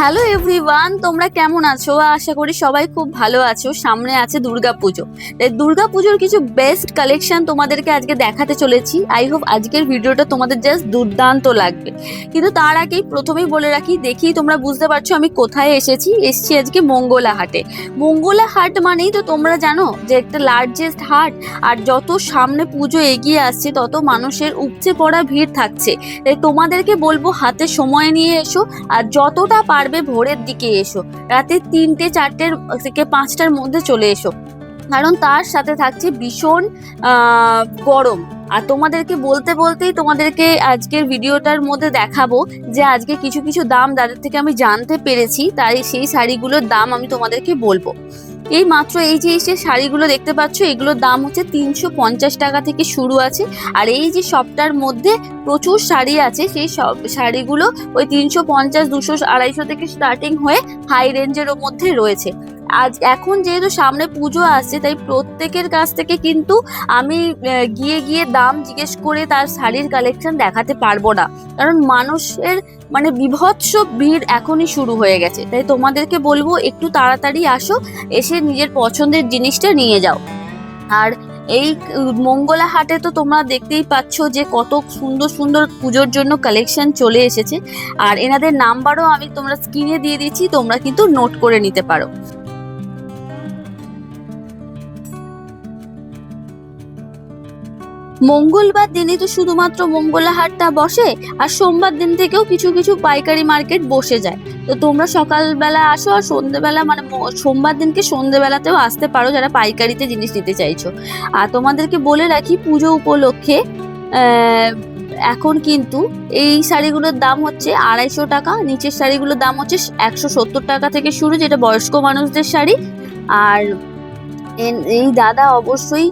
Hello everyone তোমরা কেমন আছো? আশা করি সবাই খুব ভালো আছো। সামনে আছে দুর্গাপুজো তাই দুর্গাপুজোর কিছু বেস্ট কালেকশন তোমাদেরকে আজকে দেখাতে চলেছি। আই হোপ আজকের ভিডিওটা তোমাদের জাস্ট দুর্দান্ত লাগবে। কিন্তু তার আগেই প্রথমেই বলে রাখি, দেখি তোমরা বুঝতে পারছ আমি কোথায় এসেছি। এসেছি আজকে মঙ্গলা হাটে। মঙ্গলা হাট মানেই তো তোমরা জানো যে একটা লার্জেস্ট হাট, আর যত সামনে পুজো এগিয়ে আসছে, তত মানুষের উপচে পড়া ভিড় থাকছে। তাই তোমাদেরকে বলব, হাতে সময় নিয়ে এসো, আর যতটা পারবে ভোরের দিকে এসো। রাতে তিনটে চারটের থেকে পাঁচটার মধ্যে চলে এসো। কারণ তার সাথে থাকছে ভীষণ গরম। আর তোমাদেরকে বলতে বলতেই তোমাদেরকে আজকের ভিডিওটার মধ্যে দেখাবো যে আজকে কিছু কিছু দাম যাদের থেকে আমি জানতে পেরেছি, তাই সেই শাড়িগুলোর দাম আমি তোমাদেরকে বলব। এই মাত্র এই যে এই শাড়িগুলো দেখতে পাচ্ছ, এগুলোর দাম হচ্ছে তিনশো পঞ্চাশ টাকা থেকে শুরু আছে। আর এই যে শপটার মধ্যে প্রচুর শাড়ি আছে, সেই সব শাড়িগুলো ওই তিনশো পঞ্চাশ, দুশো, আড়াইশো থেকে স্টার্টিং হয়ে হাই রেঞ্জের মধ্যে রয়েছে। আজ এখন যেহেতু সামনে পুজো আসছে, তাই প্রত্যেকের কাছ থেকে কিন্তু আমি গিয়ে গিয়ে দাম জিজ্ঞেস করে তার শাড়ির কালেকশন দেখাতে পারব না। কারণ মানুষের মানে বিভৎস ভিড় এখনই শুরু হয়ে গেছে। তাই তোমাদেরকে বলব, একটু তাড়াতাড়ি আসো, এসে নিজের পছন্দের জিনিসটা নিয়ে যাও। আর এই মঙ্গলা হাটে তো তোমরা দেখতেই পাচ্ছ যে কত সুন্দর সুন্দর পুজোর জন্য কালেকশন চলে এসেছে। আর এনাদের নাম্বারও আমি তোমরা স্ক্রিনে দিয়ে দিচ্ছি তোমরা কিন্তু নোট করে নিতে পারো। মঙ্গলবার দিনে তো শুধুমাত্র মঙ্গলা হাটটা বসে, আর সোমবার দিন থেকেও কিছু কিছু পাইকারি মার্কেট বসে যায়। তো তোমরা সকালবেলা আসো, আর সন্ধ্যেবেলা মানে সোমবার দিনকে সন্ধ্যেবেলাতেও আসতে পারো যারা পাইকারিতে জিনিস নিতে চাইছো। আর তোমাদেরকে বলে রাখি, পুজো উপলক্ষে এখন কিন্তু এই শাড়িগুলোর দাম হচ্ছে আড়াইশো টাকা, নিচের শাড়িগুলোর দাম হচ্ছে একশো সত্তর টাকা থেকে শুরু, যেটা বয়স্ক মানুষদের শাড়ি। আর এই দাদা অবশ্যই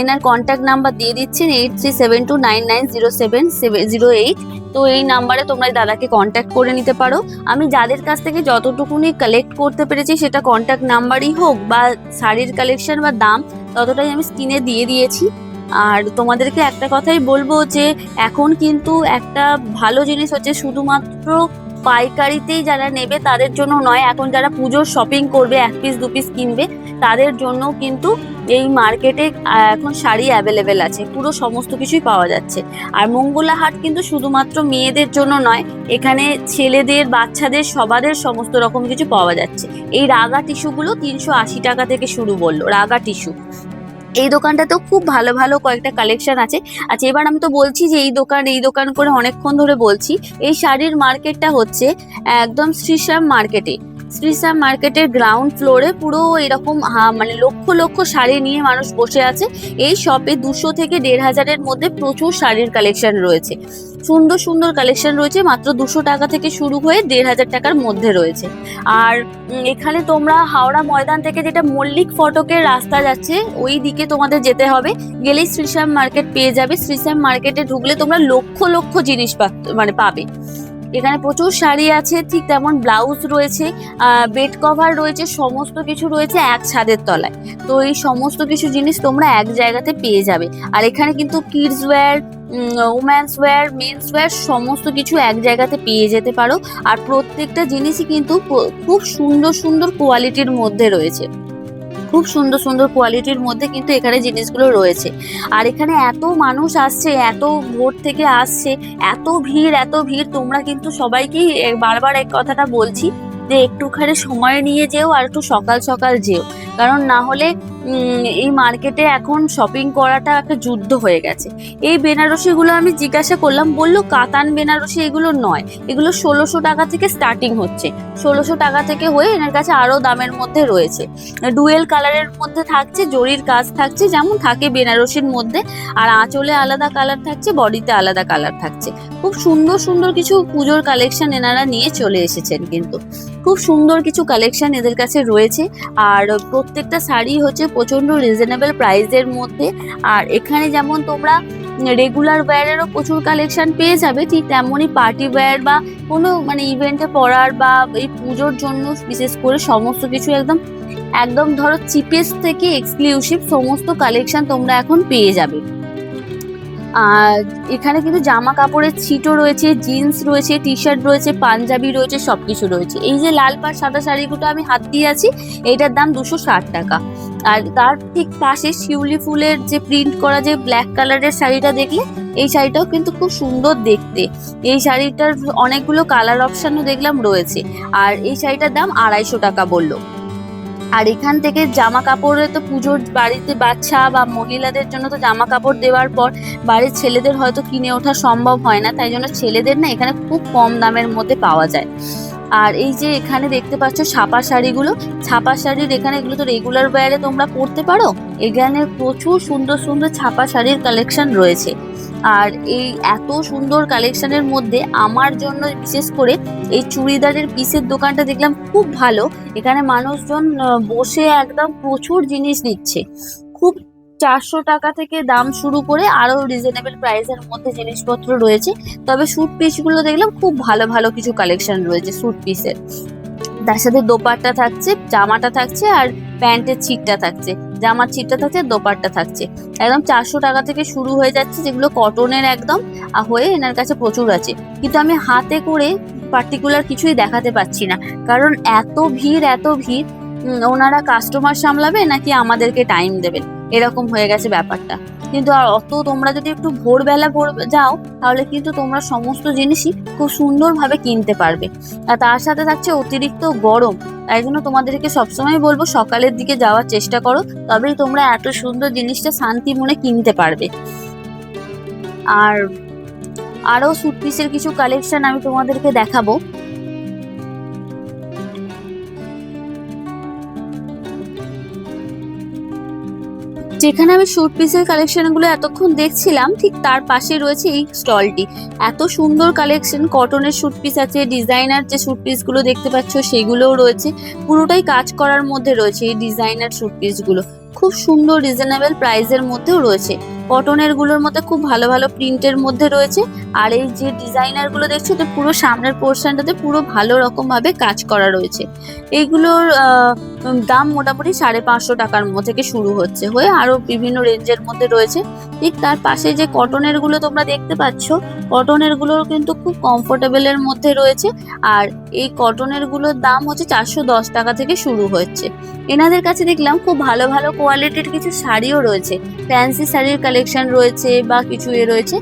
এনার কন্ট্যাক্ট নাম্বার দিয়ে দিচ্ছেন eight three seven two nine nine zero seven zero eight তো এই নাম্বারে তোমরা দাদাকে কন্ট্যাক্ট করে নিতে পারো। আমি যাদের কাছ থেকে যতটুকুনি কালেক্ট করতে পেরেছি, সেটা কন্ট্যাক্ট নাম্বারই হোক বা শাড়ির কালেকশন বা দাম, ততটাই আমি স্ক্রিনে দিয়ে দিয়েছি। আর তোমাদেরকে একটা কথাই বলব যে, এখন কিন্তু একটা ভালো জিনিস হচ্ছে শুধুমাত্র পাইকারিতেই যারা নেবে তাদের জন্য নয়, এখন যারা পুজোর শপিং করবে, এক পিস দু পিস কিনবে, তাদের জন্য কিন্তু এই মার্কেটে এখন শাড়ি অ্যাভেলেবেল আছে। পুরো সমস্ত কিছুই পাওয়া যাচ্ছে। আর মঙ্গলা হাট কিন্তু শুধুমাত্র মেয়েদের জন্য নয়, এখানে ছেলেদের, বাচ্চাদের, সবাদের সমস্ত রকম কিছু পাওয়া যাচ্ছে। এই রাগা টিস্যুগুলো তিনশো আশি টাকা থেকে শুরু বলল, রাগা টিস্যু এই দোকানটাতেও খুব ভালো ভালো কয়েকটা কালেকশন আছে। আচ্ছা এবার আমি তো বলছি যে এই দোকান এই দোকান করে অনেকক্ষণ ধরে বলছি, এই শাড়ির মার্কেটটা হচ্ছে একদম শ্রীশ্যাম মার্কেটে শ্রীশ্যাম মার্কেটের গ্রাউন্ড ফ্লোরে পুরো এরকম মানে লক্ষ লক্ষ শাড়ি নিয়ে মানুষ বসে আছে। এই শপে দুশো থেকে দেড় হাজারের মধ্যে প্রচুর শাড়ির কালেকশন রয়েছে। সুন্দর সুন্দর কালেকশন রয়েছে, মাত্র দুশো টাকা থেকে শুরু হয়ে দেড় হাজার টাকার মধ্যে রয়েছে। আর এখানে তোমরা হাওড়া ময়দান থেকে যেটা মল্লিক ফটকের রাস্তা যাচ্ছে, ওই দিকে তোমাদের যেতে হবে। গেলেই শ্রীশ্যাম মার্কেট পেয়ে যাবে। শ্রীশ্যাম মার্কেটে ঢুকলে তোমরা লক্ষ লক্ষ জিনিস মানে পাবে। এখানে প্রচুর শাড়ি আছে, ঠিক তেমন ব্লাউজ রয়েছে বেড কভার রয়েছে, সমস্ত কিছু রয়েছে এক ছাদের তলায়। তো এই সমস্ত কিছু জিনিস তোমরা এক জায়গাতে পেয়ে যাবে। আর এখানে কিন্তু kids wear women's wear men's wear সমস্ত কিছু এক জায়গাতে পেয়ে যেতে পারো। আর প্রত্যেকটা জিনিসই কিন্তু খুব সুন্দর সুন্দর কোয়ালিটির মধ্যে রয়েছে। খুব সুন্দর সুন্দর কোয়ালিটির মধ্যে কিন্তু এখানে জিনিসগুলো রয়েছে। আর এখানে এত মানুষ আসছে, এত ভোর থেকে আসছে, এত ভিড় এত ভিড়, তোমরা কিন্তু সবাইকেই বারবার এক কথাটা বলছি যে একটুখানি সময় নিয়ে যেও আর একটু সকাল সকাল যেও। কারণ না হলে এই মার্কেটে এখন শপিং করাটা একটা যুদ্ধ হয়ে গেছে। এই বেনারসিগুলো আমি জিজ্ঞাসা করলাম, বলল কাতান বেনারসি এগুলো নয়, এগুলো ষোলোশো টাকা থেকে স্টার্টিং হচ্ছে। ষোলোশো টাকা থেকে হয়ে এনার কাছে আরও দামের মধ্যে রয়েছে। ডুয়েল কালারের মধ্যে থাকছে, জরির কাজ থাকছে, যেমন থাকে বেনারসির মধ্যে, আর আঁচলে আলাদা কালার থাকছে, বডিতে আলাদা কালার থাকছে। খুব সুন্দর সুন্দর কিছু পুজোর কালেকশন এনারা নিয়ে চলে এসেছেন কিন্তু। খুব সুন্দর কিছু কালেকশন এদের কাছে রয়েছে, আর প্রত্যেকটা শাড়ি হচ্ছে প্রচণ্ড রিজনেবল প্রাইসের মধ্যে। আর এখানে যেমন তোমরা রেগুলার ওয়্যারেরও প্রচুর কালেকশন পেয়ে যাবে, ঠিক তেমনই পার্টি ওয়্যার বা কোনো মানে ইভেন্টে পড়ার বা এই পুজোর জন্য বিশেষ করে সমস্ত কিছু একদম একদম ধরো চিপেস্ট থেকে এক্সক্লুসিভ সমস্ত কালেকশন তোমরা এখন পেয়ে যাবে। আর এখানে কিন্তু জামা কাপড়ের ছিটও রয়েছে জিন্স রয়েছে টি শার্ট রয়েছে, পাঞ্জাবি রয়েছে, সবকিছু রয়েছে। এই যে লাল পাড় সাদা শাড়িগুলো আমি হাত দিয়ে আছি এইটার দাম দুশো ষাট টাকা। আর তার ঠিক পাশে শিউলি ফুলের যে প্রিন্ট করা যে ব্ল্যাক কালারের শাড়িটা দেখলে, এই শাড়িটাও কিন্তু খুব সুন্দর দেখতে। এই শাড়িটার অনেকগুলো কালার অপশানও দেখলাম রয়েছে। আর এই শাড়িটার দাম আড়াইশো টাকা বলল। আর এখান থেকে জামা কাপড়ে তো পুজোর বাড়িতে বাচ্চা বা মহিলাদের জন্য তো জামা কাপড় দেওয়ার পর বাড়ির ছেলেদের হয়তো কিনে ওঠা সম্ভব হয় না, তাই জন্য ছেলেদের না এখানে খুব কম দামের মধ্যে পাওয়া যায়। আর এই যে এখানে দেখতে পাচ্ছ ছাপা শাড়িগুলো, ছাপা শাড়ির এখানে এগুলো তো রেগুলার ওয়্যারে তোমরা পরতে পারো। এখানে প্রচুর সুন্দর সুন্দর ছাপা শাড়ির কালেকশন রয়েছে। আর এই এত সুন্দর কালেকশনের মধ্যে আমার জন্য বিশেষ করে এই চুড়িদারের পিসের দোকানটা দেখলাম খুব ভালো। এখানে মানুষজন বসে একদম প্রচুর জিনিস নিচ্ছে। খুব চারশো টাকা থেকে দাম শুরু করে আরও রিজনেবল প্রাইসের মধ্যে জিনিসপত্র রয়েছে। তবে স্যুট পিসগুলো দেখলাম খুব ভালো ভালো কিছু কালেকশন রয়েছে স্যুট পিসের তার সাথে দোপাট্টা থাকছে, জামাটা থাকছে আর প্যান্টের ছিটটা থাকছে। জামার ছিটটা থাকছে দোপারটা থাকছে। একদম চারশো টাকা থেকে শুরু হয়ে যাচ্ছে, যেগুলো কটনের একদম হয়ে এনার কাছে প্রচুর আছে। কিন্তু আমি হাতে করে পার্টিকুলার কিছুই দেখাতে পাচ্ছি না। কারণ এত ভিড় এত ভিড় ওনারা কাস্টমার সামলাবে নাকি আমাদেরকে টাইম দেবেন? এরকম হয়ে গেছে ব্যাপারটা। কিন্তু আর অত তোমরা যদি একটু ভোরবেলা ভোর যাও, তাহলে কিন্তু তোমরা সমস্ত জিনিসই খুব সুন্দরভাবে কিনতে পারবে। আর তার সাথে থাকছে অতিরিক্ত গরম। তাই জন্য তোমাদেরকে সবসময় বলব সকালের দিকে যাওয়ার চেষ্টা করো, তবেই তোমরা এত সুন্দর জিনিসটা শান্তি মনে কিনতে পারবে। আর আরও স্যুট পিসের কিছু কালেকশন আমি তোমাদেরকে দেখাবো। যেখানে আমি শুট পিসের কালেকশনগুলো এতক্ষণ দেখছিলাম, ঠিক তার পাশে রয়েছে এই স্টলটি এত সুন্দর কালেকশন কটনের শুট পিস আছে ডিজাইনার যে শুটপিসগুলো দেখতে পাচ্ছ সেগুলোও রয়েছে। পুরোটাই কাজ করার মধ্যে রয়েছে এই ডিজাইনার শ্যুট পিসগুলো খুব সুন্দর রিজনেবল প্রাইসের মধ্যেও রয়েছে। কটনেরগুলোর মধ্যে খুব ভালো ভালো প্রিন্টের মধ্যে রয়েছে। আর এই যে ডিজাইনারগুলো দেখছ তো পুরো সামনের পোর্শনটাতে পুরো ভালো রকম ভাবে কাজ করা রয়েছে। এইগুলোর দাম মোটামুটি সাড়ে পাঁচশো টাকার মধ্যে থেকে শুরু হচ্ছে। হয়ে আরও বিভিন্ন রেঞ্জের মধ্যে রয়েছে। ঠিক তার পাশে যে কটনেরগুলো তোমরা দেখতে পাচ্ছ কটনেরগুলোর কিন্তু খুব কমফোর্টেবলের মধ্যে রয়েছে। আর এই কটনেরগুলোর দাম হচ্ছে চারশো দশ টাকা থেকে শুরু হচ্ছে। এনাদের কাছে দেখলাম খুব ভালো ভালো কোয়ালিটির কিছু শাড়িও রয়েছে। ফ্যান্সি শাড়ির কালেকশন রয়েছে বা কিছু এ রয়েছে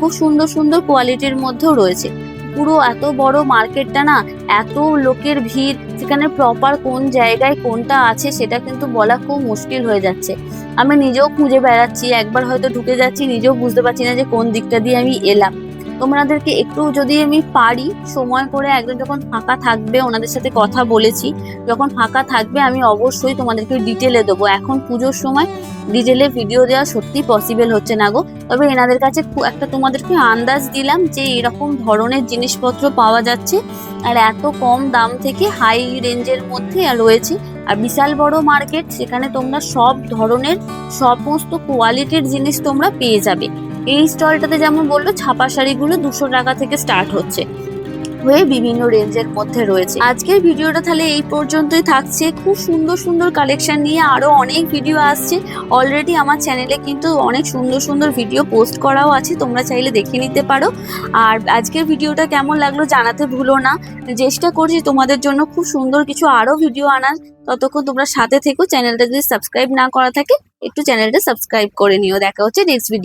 খুব সুন্দর সুন্দর কোয়ালিটির মধ্যেও রয়েছে। পুরো এত বড় মার্কেটটা না, এত লোকের ভিড়, সেখানে প্রপার কোন জায়গায় কোনটা আছে সেটা কিন্তু বলা খুব মুশকিল হয়ে যাচ্ছে। আমি নিজেও খুঁজে বেড়াচ্ছি, একবার হয়তো ঢুকে যাচ্ছি, নিজেও বুঝতে পারছি না যে কোন দিকটা দিয়ে আমি এলাম। তোমাদেরকে একটু যদি আমি পারি, সময় করে একদম যখন ফাঁকা থাকবে, ওনাদের সাথে কথা বলেছি, যখন ফাঁকা থাকবে, আমি অবশ্যই তোমাদেরকে ডিটেলে দেবো। এখন পুজোর সময় ডিটেলে ভিডিও দেওয়া সত্যি পসিবল হচ্ছে না গো। তবে এনাদের কাছে একটা তোমাদেরকে আন্দাজ দিলাম যে এরকম ধরনের জিনিসপত্র পাওয়া যাচ্ছে, আর এত কম দাম থেকে হাই রেঞ্জের মধ্যে রয়েছে। আর বিশাল বড় মার্কেট সেখানে তোমরা সব ধরনের, সমস্ত কোয়ালিটির জিনিস তোমরা পেয়ে যাবে। এই স্টলটাতে যেমন বলল ছাপা শাড়িগুলো দুশো টাকা থেকে স্টার্ট হচ্ছে। হয়ে বিভিন্ন রেঞ্জের মধ্যে রয়েছে। আজকের ভিডিওটা তাহলে এই পর্যন্তই থাকছে। খুব সুন্দর সুন্দর কালেকশন নিয়ে আরও অনেক ভিডিও আসছে। অলরেডি আমার চ্যানেলে কিন্তু অনেক সুন্দর সুন্দর ভিডিও পোস্ট করাও আছে, তোমরা চাইলে দেখে নিতে পারো। আর আজকের ভিডিওটা কেমন লাগল জানাতে ভুলো না। চেষ্টা করছি তোমাদের জন্য খুব সুন্দর কিছু আরও ভিডিও আনার। ততক্ষণ তোমরা সাথে থেকো চ্যানেলটা যদি সাবস্ক্রাইব না করা থাকে, একটু চ্যানেলটা সাবস্ক্রাইব করে নিও। দেখা হচ্ছে নেক্সট ভিডিও